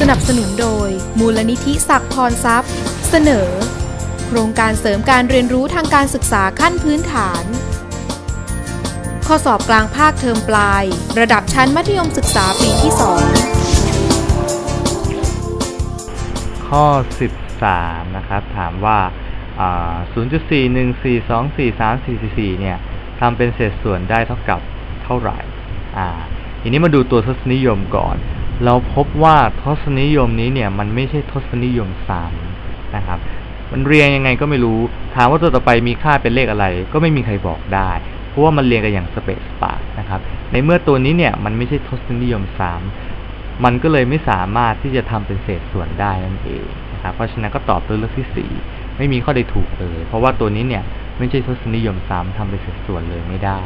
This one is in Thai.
สนับสนุนโดย มูลนิธิศักพรทรัพย์ เสนอ โครงการเสริมการเรียนรู้ทางการศึกษาขั้นพื้นฐาน ข้อสอบกลางภาคเทอมปลาย ระดับชั้นมัธยมศึกษาปีที่ 2 ข้อ 13 นะครับ ถามว่าอ่า0.41424344 เนี่ยทำเป็นเศษส่วนได้เท่ากับเท่าไหร่ อ่า ทีนี้มาดูตัวทศนิยมก่อน เราพบว่าทศนิยมนี้เนี่ยมันไม่ใช่ทศนิยมซ้ำนะครับ มันเรียงยังไงก็ไม่รู้ ถามว่าตัวต่อไปมีค่าเป็นเลขอะไร ก็ไม่มีใครบอกได้ เพราะว่ามันเรียงกันอย่างสเปซสปานะครับ ในเมื่อตัวนี้เนี่ยมันไม่ใช่ทศนิยมซ้ำมันก็เลยไม่สามารถที่จะทำเป็นเศษส่วนได้นั่นเองนะครับ เพราะฉะนั้นก็ตอบตัวเลือกที่4ไม่มีข้อใดถูกเลย เพราะว่าตัวนี้เนี่ยไม่ใช่ทศนิยมซ้ำทำเป็นเศษส่วนเลยไม่ได้